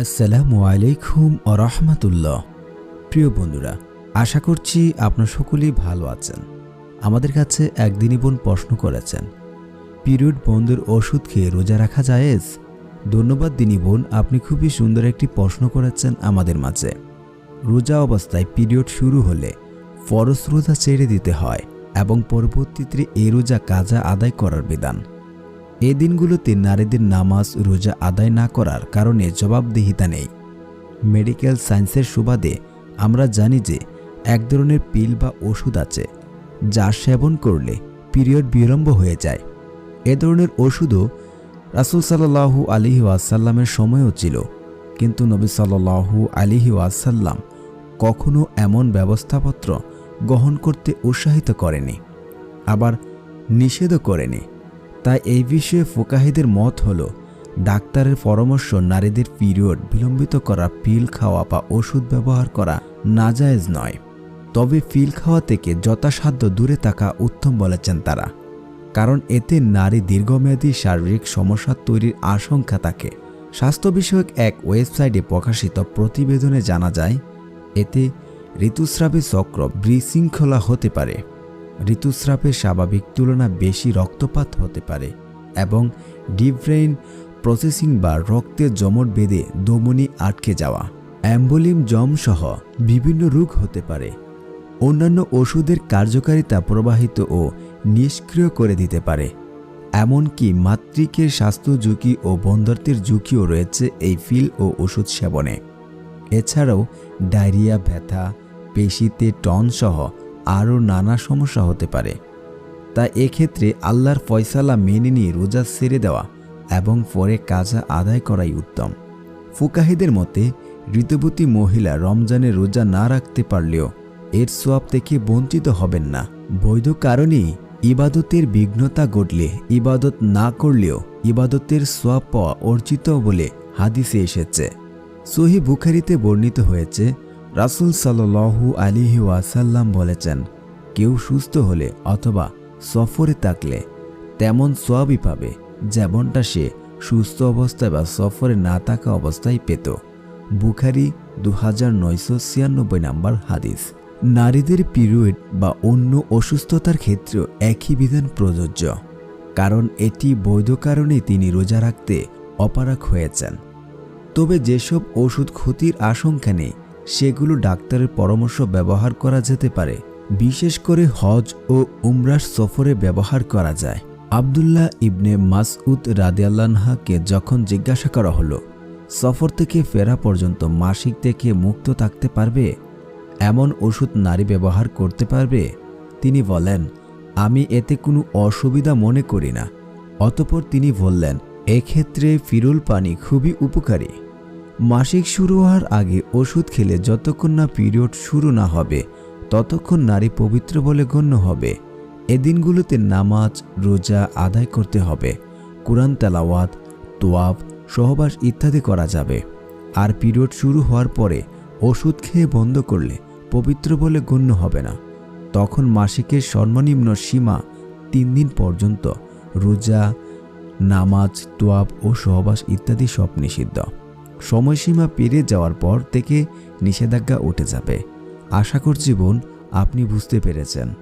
আসসালামু আলাইকুম রহমতুল্লাহ। প্রিয় বন্ধুরা, আশা করছি আপনার সকলেই ভালো আছেন। আমাদের কাছে একদিনই বোন প্রশ্ন করেছেন, পিরিয়ড বন্ধের ওষুধ খেয়ে রোজা রাখা জায়েজ? ধন্যবাদ দিনী বোন, আপনি খুবই সুন্দর একটি প্রশ্ন করেছেন আমাদের মাঝে। রোজা অবস্থায় পিরিয়ড শুরু হলে ফরস রোজা ছেড়ে দিতে হয় এবং পরবর্তীতে এই রোজা কাজা আদায় করার বিধান। এই দিনগুলোতে নারীদের নামাজ, রোজা আদায় না করার কারণে জবাবদিহিতা নেই। মেডিকেল সায়েন্সের সুবাদে আমরা জানি যে এক ধরনের পিল বা ওষুধ আছে, যা সেবন করলে পিরিয়ড বিলম্ব হয়ে যায়। এ ধরনের ওষুধও রাসুল সাল্লাহু আলিহি ওয়াসাল্লামের সময়ও ছিল, কিন্তু নবী সাল্লাহু আলিহি ওয়াসাল্লাম কখনো এমন ব্যবস্থাপত্র গ্রহণ করতে উৎসাহিত করেনি, আবার নিষেধও করেনি। তাই এই বিষয়ে ফোকাহিদের মত হল, ডাক্তারের পরামর্শ নারীদের পিরিয়ড বিলম্বিত করা, পিল খাওয়া বা ওষুধ ব্যবহার করা নাজায়েজ নয়। তবে পিল খাওয়া থেকে যথাসাধ্য দূরে থাকা উত্তম বলেছেন তারা। কারণ এতে নারী দীর্ঘমেয়াদী শারীরিক সমস্যা তৈরির আশঙ্কা থাকে। স্বাস্থ্য বিষয়ক এক ওয়েবসাইটে প্রকাশিত প্রতিবেদনে জানা যায়, এতে ঋতুস্রাবের চক্র বিশৃঙ্খলা হতে পারে। ঋতুস্রাবের স্বাভাবিক তুলনা বেশি রক্তপাত হতে পারে এবং ডিব্রেইন প্রসেসিং বা রক্তের জমট বেঁধে দমনি আটকে যাওয়া। অ্যাম্বুলিম জম সহ বিভিন্ন রোগ হতে পারে। অন্যান্য ওষুধের কার্যকারিতা প্রবাহিত ও নিষ্ক্রিয় করে দিতে পারে। এমনকি মাতৃকের স্বাস্থ্য ঝুঁকি ও বন্ধার্থের ঝুঁকিও রয়েছে এই ফিল ও ওষুধ সেবনে। এছাড়াও ডায়রিয়া, ব্যথা, পেশিতে টন সহ আরও নানা সমস্যা হতে পারে। তা এক্ষেত্রে আল্লাহর ফয়সালা মেনে নিয়ে রোজা সেরে দেওয়া এবং পরে কাজা আদায় করাই উত্তম। ফুকাহিদের মতে, ঋতুবতী মহিলা রমজানে রোজা না রাখতে পারলেও এর সোয়াব থেকে বঞ্চিত হবেন না। বৈধ কারণেই ইবাদতের বিঘ্নতা ঘটলে ইবাদত না করলেও ইবাদতের সোয়াব পাওয়া অর্জিত বলে হাদিসে এসেছে। সহি বুখারিতে বর্ণিত হয়েছে রাসুল সাল্লু আলিহি ওয়াসাল্লাম বলেছেন, কেউ সুস্থ হলে অথবা সফরে থাকলে তেমন সোয়াবই পাবে, যেমনটা সে সুস্থ অবস্থায় বা সফরে না থাকা অবস্থায় পেত। বুখারি দু হাজার নয়শো ছিয়ানব্বই নম্বর হাদিস। নারীদের পিরিয়ড বা অন্য অসুস্থতার ক্ষেত্রেও একই বিধান প্রযোজ্য, কারণ এটি বৈধ কারণে তিনি রোজা রাখতে অপারক হয়েছেন। তবে যেসব ওষুধ ক্ষতির আশঙ্কা নেই সেগুলো ডাক্তারের পরামর্শ ব্যবহার করা যেতে পারে। বিশেষ করে হজ ও উমরাস সফরে ব্যবহার করা যায়। আবদুল্লাহ ইবনে মাসউদ রাদিয়াল্লানহাকে যখন জিজ্ঞাসা করা হলো, সফর থেকে ফেরা পর্যন্ত মাসিক থেকে মুক্ত থাকতে পারবে? এমন ওষুধ নারী ব্যবহার করতে পারবে? তিনি বলেন আমি এতে কোনো অসুবিধা মনে করি না। অতপর তিনি বললেন, এক্ষেত্রে ফিরুল পানি খুবই উপকারী। মাসিক শুরু হওয়ার আগে ওষুধ খেলে যতক্ষণ না পিরিয়ড শুরু না হবে, ততক্ষণ নারী পবিত্র বলে গণ্য হবে। এ দিনগুলোতে নামাজ, রোজা আদায় করতে হবে। কোরআন, তেলাওয়াত, তোয়াব, সহবাস ইত্যাদি করা যাবে। আর পিরিয়ড শুরু হওয়ার পরে ওষুধ খেয়ে বন্ধ করলে পবিত্র বলে গণ্য হবে না। তখন মাসিকের সর্বনিম্ন সীমা তিন দিন পর্যন্ত। রোজা, নামাজ, তোয়াব ও সহবাস ইত্যাদি সব নিষিদ্ধ। সময়সীমা পেরিয়ে যাওয়ার পর থেকে নিষেধাজ্ঞা উঠে যাবে। আশা করছি বোন আপনি বুঝতে পেরেছেন।